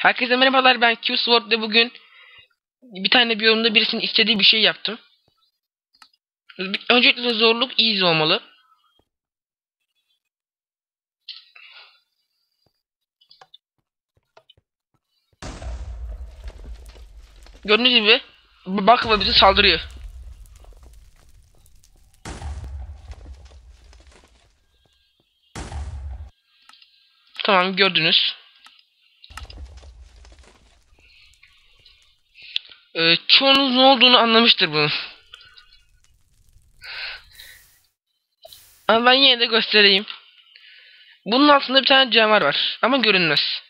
Herkese merhabalar ben Q-Sword ve bugün bir tane biyomda birisinin istediği bir şey yaptım. Öncelikle zorluk easy olmalı. Gördüğünüz gibi Bakıva bizi saldırıyor. Tamam gördünüz. Ee, çoğunuz ne olduğunu anlamıştır bunun. Ama ben yine de göstereyim. Bunun altında bir tane canavar var. Ama görünmez.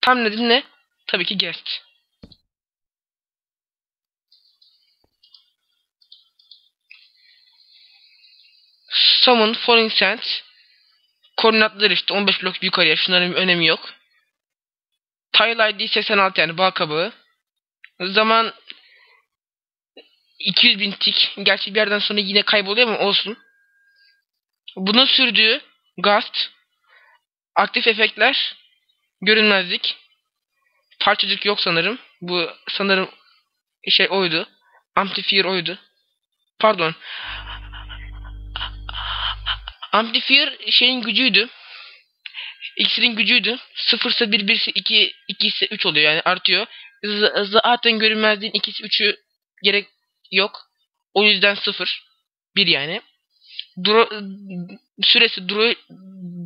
Tam nedeni ne? Tabii ki guest. Summon Falling Sands. Koordinatları işte 15 blok yukarıya. Şunların bir önemi yok. Tile ID 86 yani bal kabağı. Zaman 200 bin tik. Gerçi bir yerden sonra yine kayboluyor ama olsun. Bunun sürdüğü Gust, aktif efektler, görünmezlik, parçacık yok sanırım. Bu sanırım şey oydu. Amplifier oydu. Pardon. Amplifier şeyin gücüydü. İkisinin gücüydü. 0 ise 1, 1 ise 2, 2 ise 3 oluyor yani artıyor. Z zaten görünmezliğin ikisi 3'ü gerek yok. O yüzden 0. 1 yani. Dura süresi dura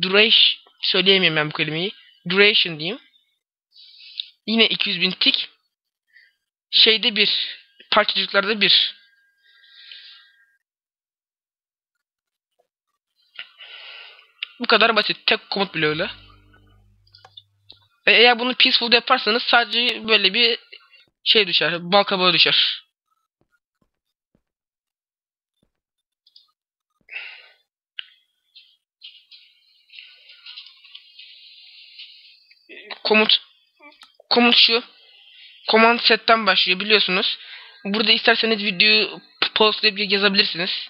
duration söyleyemiyorum ben bu kelimeyi. Duration diyeyim. Yine 200 bin tik. Şeyde bir parçacıklarda bir. Bu kadar basit. Tek komut bile öyle. E, eğer bunu peaceful yaparsanız sadece böyle bir şey düşer. Bal kabağı düşer. Komut komut şu. Command set'ten başlıyor biliyorsunuz. Burada isterseniz videoyu postlayıp yazabilirsiniz.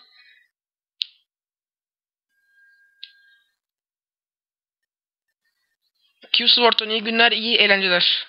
Q-Sword'dan iyi günler, iyi eğlenceler.